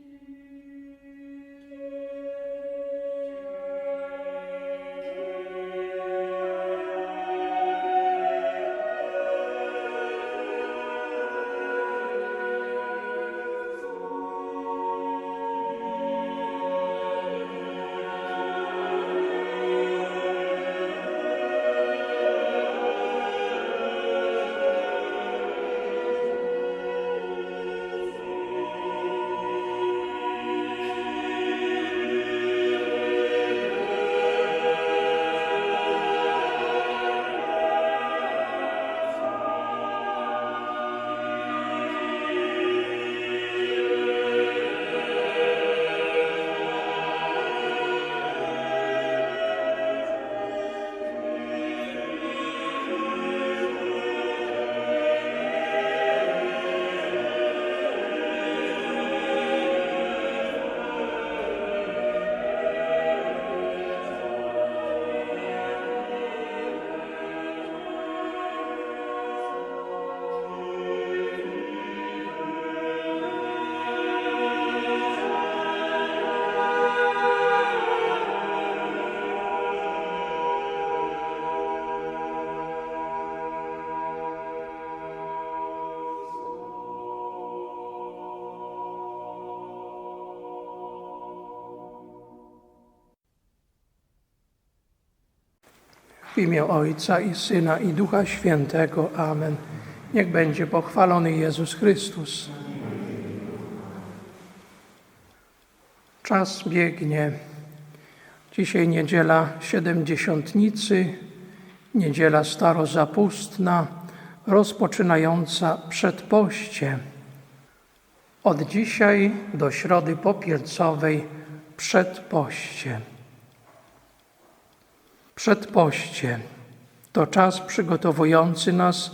W imię Ojca i Syna i Ducha Świętego. Amen. Niech będzie pochwalony Jezus Chrystus. Czas biegnie. Dzisiaj niedziela siedemdziesiątnicy, niedziela starozapustna, rozpoczynająca przedpoście. Od dzisiaj do środy popielcowej przedpoście. Przedpoście to czas przygotowujący nas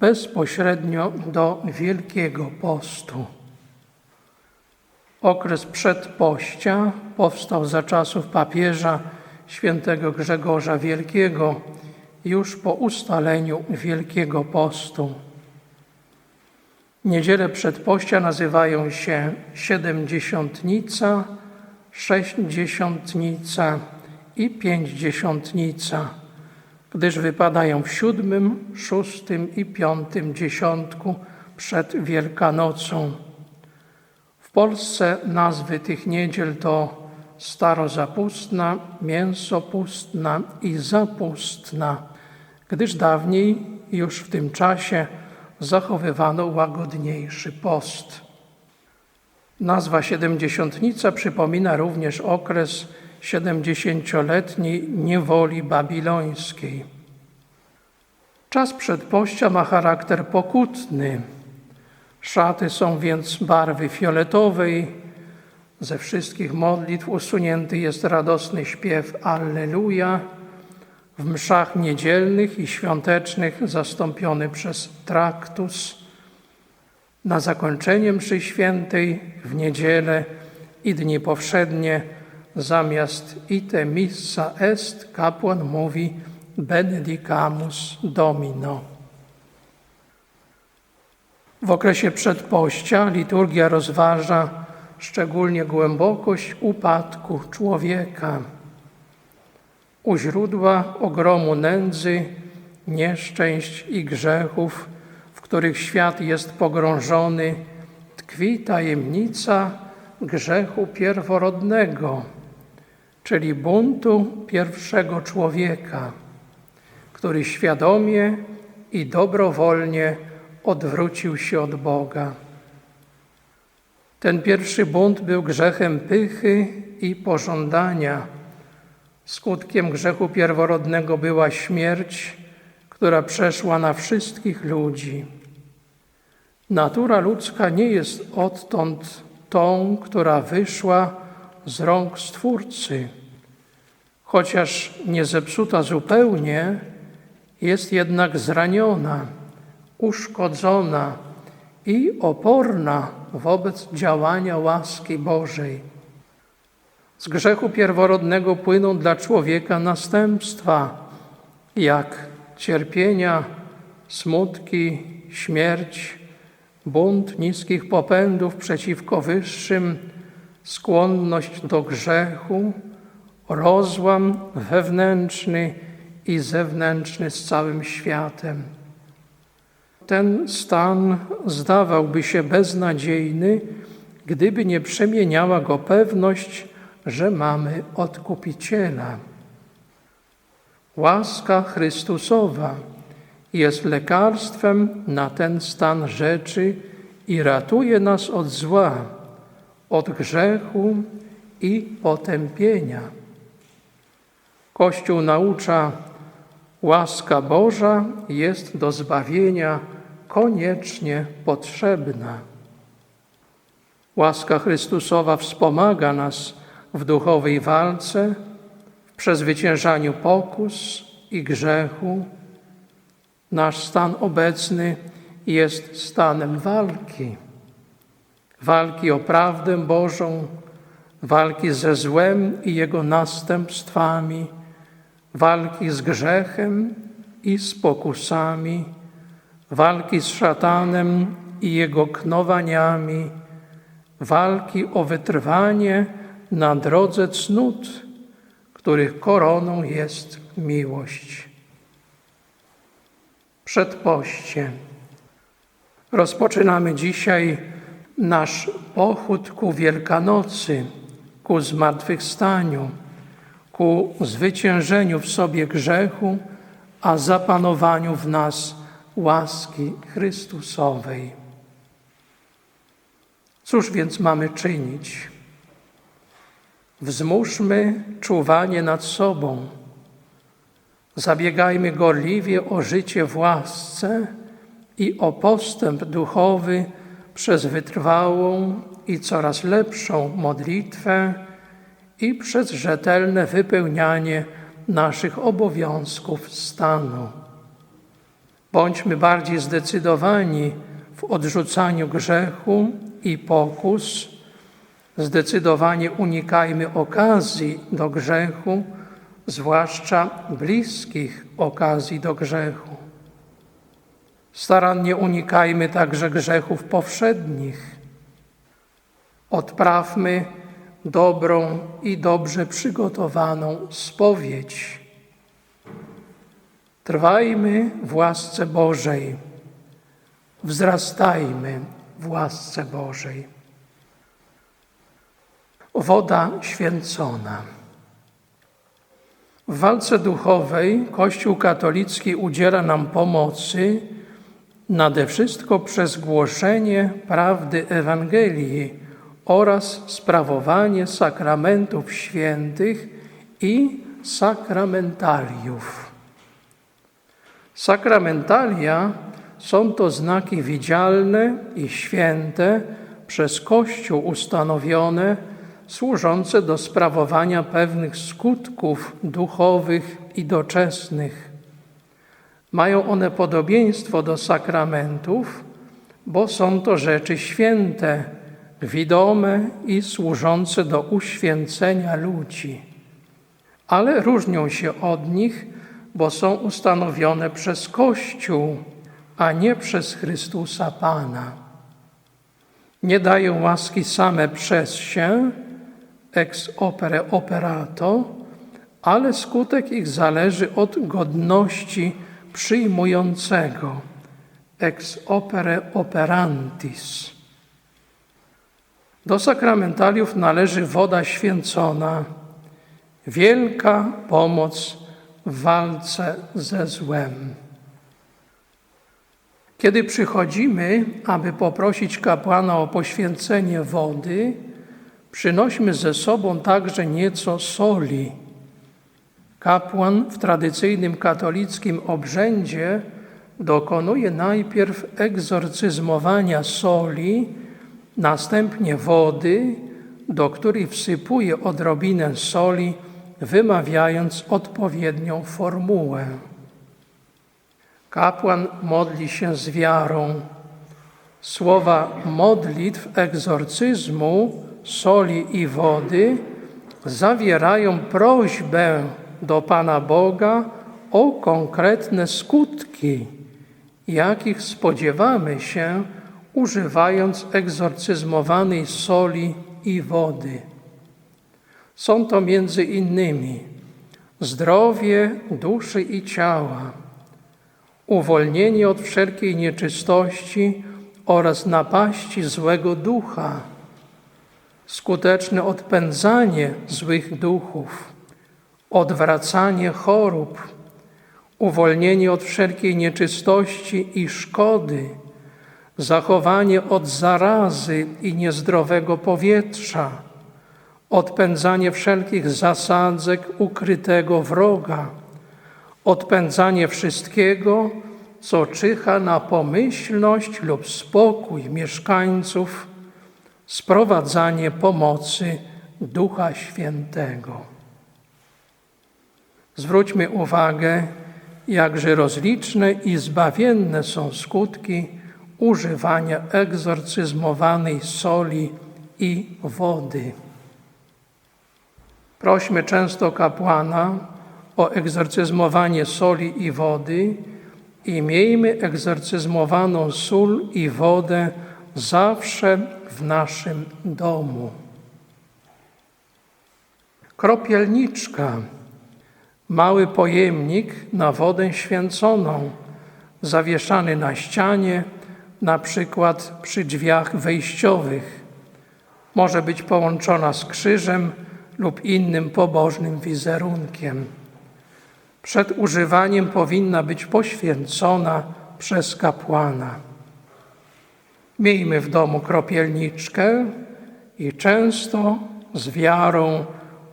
bezpośrednio do Wielkiego Postu. Okres przedpościa powstał za czasów papieża świętego Grzegorza Wielkiego, już po ustaleniu Wielkiego Postu. Niedziele przedpościa nazywają się Siedemdziesiątnica, Sześćdziesiątnica i Pięćdziesiątnica, gdyż wypadają w siódmym, szóstym i piątym dziesiątku przed Wielkanocą. W Polsce nazwy tych niedziel to starozapustna, mięsopustna i zapustna, gdyż dawniej już w tym czasie zachowywano łagodniejszy post. Nazwa siedemdziesiątnica przypomina również okres siedemdziesięcioletniej niewoli babilońskiej. Czas przedpościa ma charakter pokutny. Szaty są więc barwy fioletowej. Ze wszystkich modlitw usunięty jest radosny śpiew Alleluja. W mszach niedzielnych i świątecznych zastąpiony przez traktus. Na zakończenie mszy świętej w niedzielę i dni powszednie zamiast ite missa est kapłan mówi benedicamus domino. W okresie przedpościa liturgia rozważa szczególnie głębokość upadku człowieka. U źródła ogromu nędzy, nieszczęść i grzechów, w których świat jest pogrążony, tkwi tajemnica grzechu pierworodnego, czyli buntu pierwszego człowieka, który świadomie i dobrowolnie odwrócił się od Boga. Ten pierwszy bunt był grzechem pychy i pożądania. Skutkiem grzechu pierworodnego była śmierć, która przeszła na wszystkich ludzi. Natura ludzka nie jest odtąd tą, która wyszła z rąk Stwórcy. Chociaż nie zepsuta zupełnie, jest jednak zraniona, uszkodzona i oporna wobec działania łaski Bożej. Z grzechu pierworodnego płyną dla człowieka następstwa, jak cierpienia, smutki, śmierć, bunt niskich popędów przeciwko wyższym, skłonność do grzechu, rozłam wewnętrzny i zewnętrzny z całym światem. Ten stan zdawałby się beznadziejny, gdyby nie przemieniała go pewność, że mamy Odkupiciela. Łaska Chrystusowa jest lekarstwem na ten stan rzeczy i ratuje nas od zła, od grzechu i potępienia. Kościół naucza, łaska Boża jest do zbawienia koniecznie potrzebna. Łaska Chrystusowa wspomaga nas w duchowej walce, w przezwyciężaniu pokus i grzechu. Nasz stan obecny jest stanem walki. Walki o prawdę Bożą, walki ze złem i jego następstwami, walki z grzechem i z pokusami, walki z szatanem i jego knowaniami, walki o wytrwanie na drodze cnót, których koroną jest miłość. Przedpoście. Rozpoczynamy dzisiaj nasz pochód ku Wielkanocy, ku zmartwychwstaniu, ku zwyciężeniu w sobie grzechu, a zapanowaniu w nas łaski Chrystusowej. Cóż więc mamy czynić? Wzmuszmy czuwanie nad sobą. Zabiegajmy gorliwie o życie w łasce i o postęp duchowy przez wytrwałą i coraz lepszą modlitwę i przez rzetelne wypełnianie naszych obowiązków stanu. Bądźmy bardziej zdecydowani w odrzucaniu grzechu i pokus. Zdecydowanie unikajmy okazji do grzechu, zwłaszcza bliskich okazji do grzechu. Starannie unikajmy także grzechów powszednich. Odprawmy dobrą i dobrze przygotowaną spowiedź. Trwajmy w łasce Bożej, wzrastajmy w łasce Bożej. Woda święcona. W walce duchowej Kościół katolicki udziela nam pomocy nade wszystko przez głoszenie prawdy Ewangelii oraz sprawowanie sakramentów świętych i sakramentaliów. Sakramentalia są to znaki widzialne i święte przez Kościół ustanowione, służące do sprawowania pewnych skutków duchowych i doczesnych. Mają one podobieństwo do sakramentów, bo są to rzeczy święte, widome i służące do uświęcenia ludzi. Ale różnią się od nich, bo są ustanowione przez Kościół, a nie przez Chrystusa Pana. Nie dają łaski same przez się, ex opere operato, ale skutek ich zależy od godności przyjmującego, ex opere operantis. Do sakramentaliów należy woda święcona, wielka pomoc w walce ze złem. Kiedy przychodzimy, aby poprosić kapłana o poświęcenie wody, przynośmy ze sobą także nieco soli. Kapłan w tradycyjnym katolickim obrzędzie dokonuje najpierw egzorcyzmowania soli, następnie wody, do której wsypuje odrobinę soli, wymawiając odpowiednią formułę. Kapłan modli się z wiarą. Słowa modlitw egzorcyzmu, soli i wody zawierają prośbę do Pana Boga o konkretne skutki, jakich spodziewamy się używając egzorcyzmowanej soli i wody. Są to między innymi zdrowie duszy i ciała, uwolnienie od wszelkiej nieczystości oraz napaści złego ducha, skuteczne odpędzanie złych duchów, odwracanie chorób, uwolnienie od wszelkiej nieczystości i szkody, zachowanie od zarazy i niezdrowego powietrza, odpędzanie wszelkich zasadzek ukrytego wroga, odpędzanie wszystkiego, co czyha na pomyślność lub spokój mieszkańców, sprowadzanie pomocy Ducha Świętego. Zwróćmy uwagę, jakże rozliczne i zbawienne są skutki używania egzorcyzmowanej soli i wody. Prośmy często kapłana o egzorcyzmowanie soli i wody i miejmy egzorcyzmowaną sól i wodę zawsze w naszym domu. Kropielniczka, mały pojemnik na wodę święconą, zawieszany na ścianie, na przykład przy drzwiach wejściowych. Może być połączona z krzyżem lub innym pobożnym wizerunkiem. Przed używaniem powinna być poświęcona przez kapłana. Miejmy w domu kropielniczkę i często z wiarą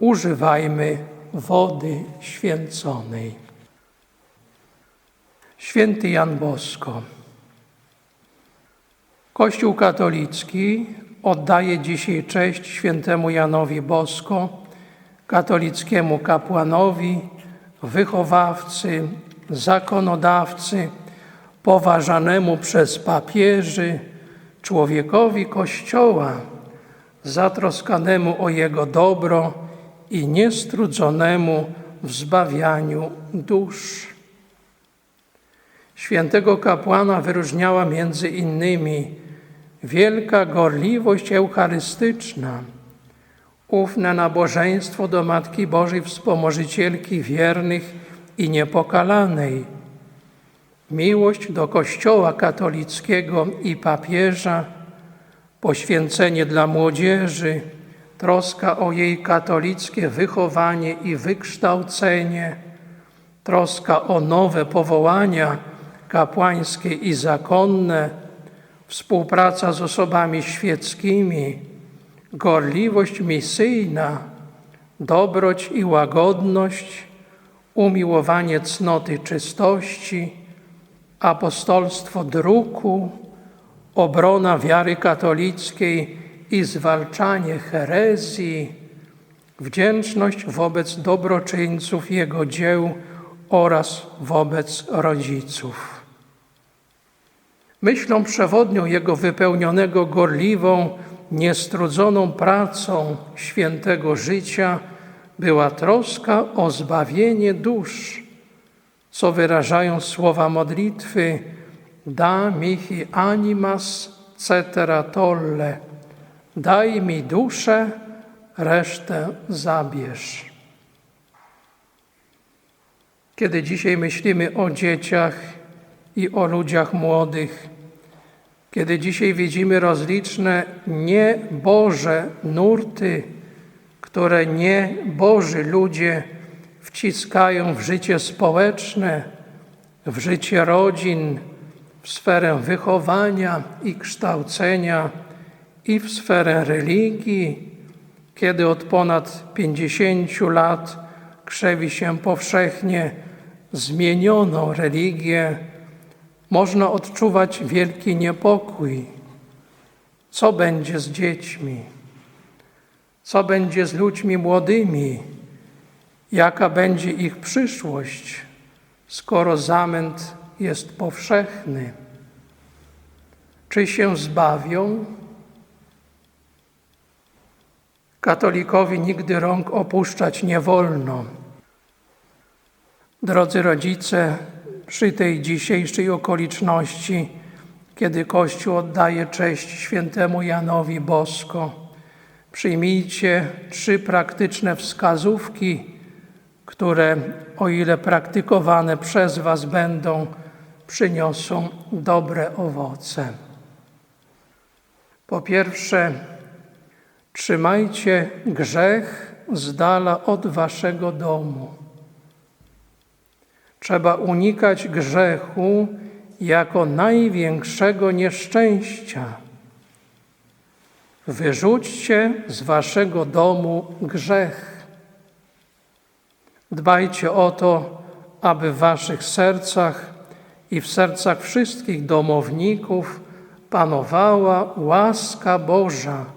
używajmy wody święconej. Święty Jan Bosko. Kościół katolicki oddaje dzisiaj cześć świętemu Janowi Bosko, katolickiemu kapłanowi, wychowawcy, zakonodawcy, poważanemu przez papieży, człowiekowi Kościoła, zatroskanemu o jego dobro i niestrudzonemu w zbawianiu dusz. Świętego kapłana wyróżniała między innymi wielka gorliwość eucharystyczna, ufne nabożeństwo do Matki Bożej Wspomożycielki wiernych i niepokalanej, miłość do Kościoła katolickiego i papieża, poświęcenie dla młodzieży, troska o jej katolickie wychowanie i wykształcenie, troska o nowe powołania kapłańskie i zakonne, współpraca z osobami świeckimi, gorliwość misyjna, dobroć i łagodność, umiłowanie cnoty czystości, apostolstwo druku, obrona wiary katolickiej i zwalczanie herezji, wdzięczność wobec dobroczyńców Jego dzieł oraz wobec rodziców. Myślą przewodnią Jego wypełnionego gorliwą, niestrudzoną pracą świętego życia była troska o zbawienie dusz, co wyrażają słowa modlitwy da mihi animas cetera tolle, daj mi duszę, resztę zabierz. Kiedy dzisiaj myślimy o dzieciach i o ludziach młodych, kiedy dzisiaj widzimy rozliczne nieboże nurty, które nieboży ludzie wciskają w życie społeczne, w życie rodzin, w sferę wychowania i kształcenia i w sferę religii, kiedy od ponad 50 lat krzewi się powszechnie zmienioną religię, można odczuwać wielki niepokój. Co będzie z dziećmi? Co będzie z ludźmi młodymi? Jaka będzie ich przyszłość, skoro zamęt jest powszechny? Czy się zbawią? Katolikowi nigdy rąk opuszczać nie wolno. Drodzy rodzice, przy tej dzisiejszej okoliczności kiedy Kościół oddaje cześć świętemu Janowi Bosko, przyjmijcie trzy praktyczne wskazówki, które, o ile praktykowane przez Was będą, przyniosą dobre owoce. Po pierwsze, trzymajcie grzech z dala od Waszego domu. Trzeba unikać grzechu jako największego nieszczęścia. Wyrzućcie z waszego domu grzech. Dbajcie o to, aby w waszych sercach i w sercach wszystkich domowników panowała łaska Boża,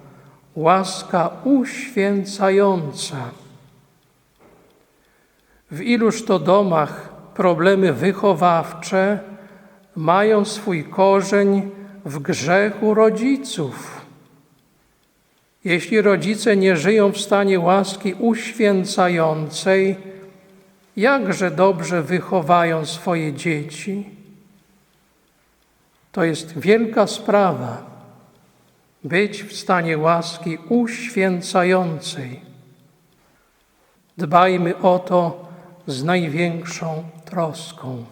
łaska uświęcająca. W iluż to domach problemy wychowawcze mają swój korzeń w grzechu rodziców. Jeśli rodzice nie żyją w stanie łaski uświęcającej, jakże dobrze wychowają swoje dzieci? To jest wielka sprawa być w stanie łaski uświęcającej. Dbajmy o to z największą troską.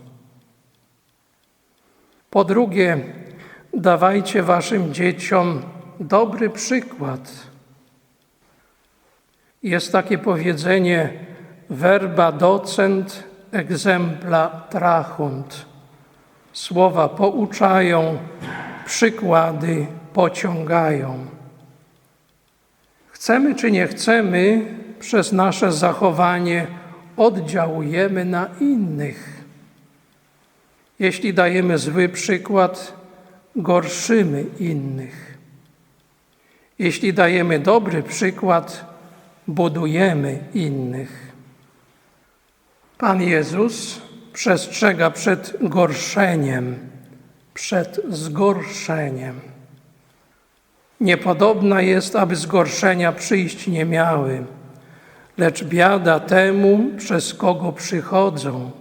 Po drugie, dawajcie waszym dzieciom dobry przykład. Jest takie powiedzenie verba docent exempla trahunt. Słowa pouczają, przykłady pociągają. Chcemy czy nie chcemy, przez nasze zachowanie oddziałujemy na innych. Jeśli dajemy zły przykład, gorszymy innych. Jeśli dajemy dobry przykład, budujemy innych. Pan Jezus przestrzega przed gorszeniem, przed zgorszeniem. Niepodobna jest, aby zgorszenia przyjść nie miały, lecz biada temu, przez kogo przychodzą.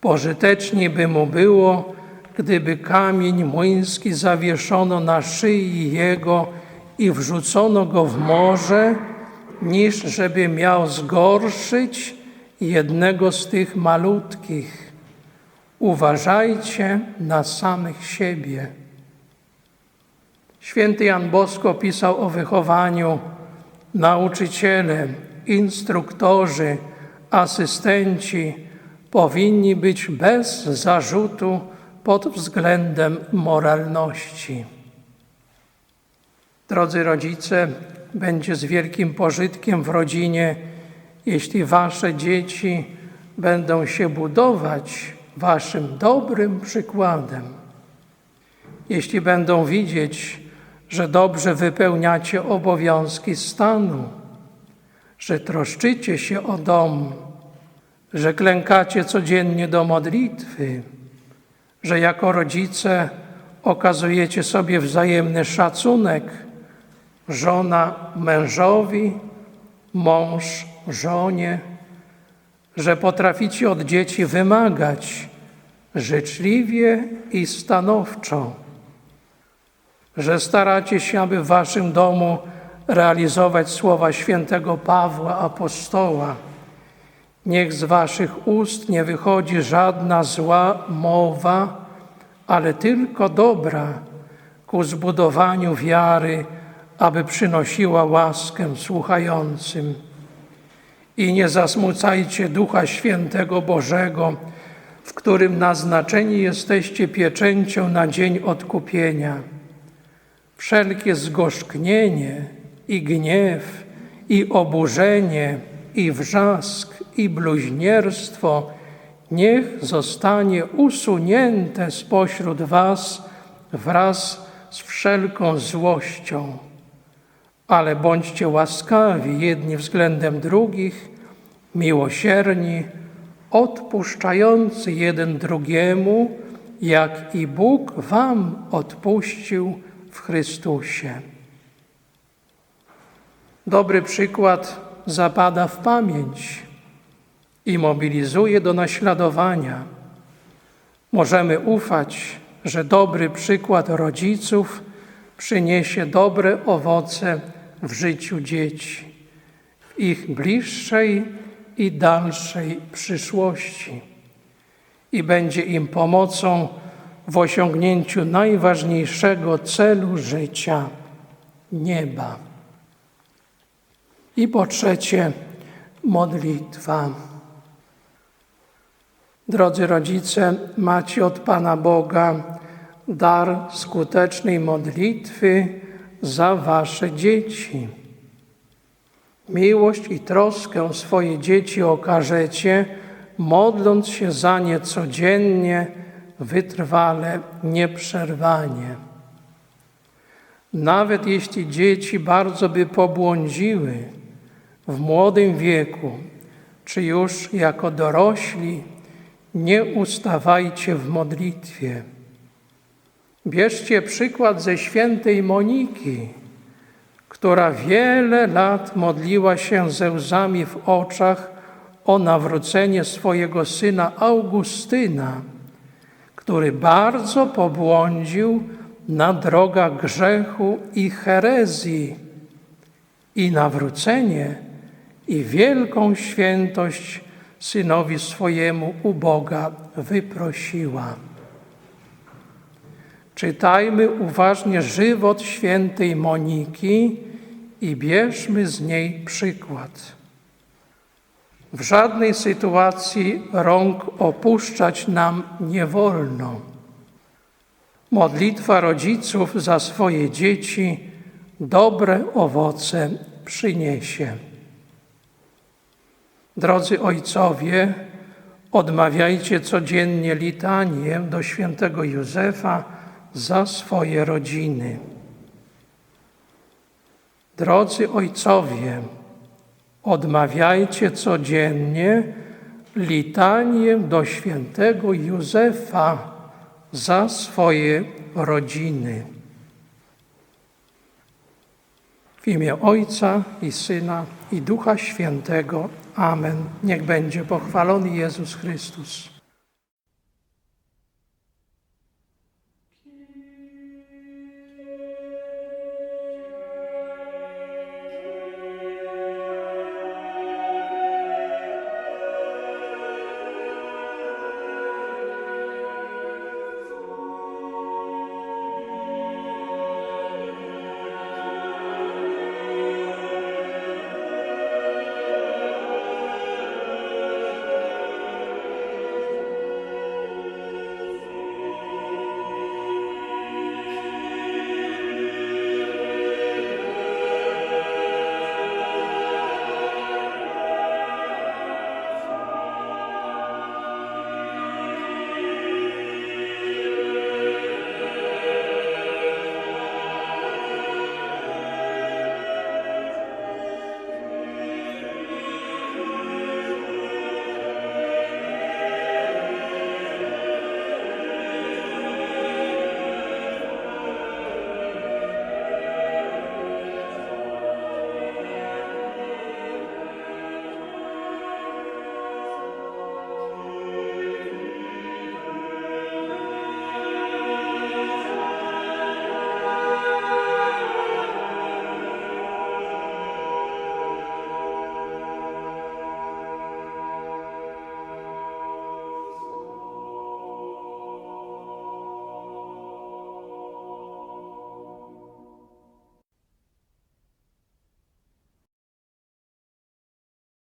Pożytecznie by mu było, gdyby kamień młyński zawieszono na szyi jego i wrzucono go w morze, niż żeby miał zgorszyć jednego z tych malutkich. Uważajcie na samych siebie. Święty Jan Bosko pisał o wychowaniu nauczyciele, instruktorzy, asystenci, powinni być bez zarzutu pod względem moralności. Drodzy rodzice, będzie z wielkim pożytkiem w rodzinie, jeśli wasze dzieci będą się budować waszym dobrym przykładem. Jeśli będą widzieć, że dobrze wypełniacie obowiązki stanu, że troszczycie się o dom, że klękacie codziennie do modlitwy, że jako rodzice okazujecie sobie wzajemny szacunek, żona mężowi, mąż żonie, że potraficie od dzieci wymagać życzliwie i stanowczo, że staracie się, aby w waszym domu realizować słowa świętego Pawła apostoła Niech z waszych ust nie wychodzi żadna zła mowa, ale tylko dobra ku zbudowaniu wiary, aby przynosiła łaskę słuchającym. I nie zasmucajcie Ducha Świętego Bożego, w którym naznaczeni jesteście pieczęcią na dzień odkupienia. Wszelkie zgorzknienie i gniew i oburzenie i wrzask i bluźnierstwo niech zostanie usunięte spośród Was wraz z wszelką złością. Ale bądźcie łaskawi jedni względem drugich, miłosierni, odpuszczający jeden drugiemu, jak i Bóg Wam odpuścił w Chrystusie. Dobry przykład zapada w pamięć i mobilizuje do naśladowania. Możemy ufać, że dobry przykład rodziców przyniesie dobre owoce w życiu dzieci, w ich bliższej i dalszej przyszłości i będzie im pomocą w osiągnięciu najważniejszego celu życia nieba. I po trzecie, modlitwa. Drodzy rodzice, macie od Pana Boga dar skutecznej modlitwy za Wasze dzieci. Miłość i troskę swoje dzieci okażecie, modląc się za nie codziennie, wytrwale, nieprzerwanie. Nawet jeśli dzieci bardzo by pobłądziły w młodym wieku, czy już jako dorośli, nie ustawajcie w modlitwie. Bierzcie przykład ze świętej Moniki, która wiele lat modliła się ze łzami w oczach o nawrócenie swojego syna Augustyna, który bardzo pobłądził na drogach grzechu i herezji i nawrócenie i wielką świętość synowi swojemu u Boga wyprosiła. Czytajmy uważnie żywot świętej Moniki i bierzmy z niej przykład. W żadnej sytuacji rąk opuszczać nam nie wolno. Modlitwa rodziców za swoje dzieci dobre owoce przyniesie. Drodzy ojcowie, odmawiajcie codziennie litanię do świętego Józefa za swoje rodziny. Drodzy ojcowie, odmawiajcie codziennie litanię do świętego Józefa za swoje rodziny. W imię Ojca i Syna i Ducha Świętego. Amen. Niech będzie pochwalony Jezus Chrystus.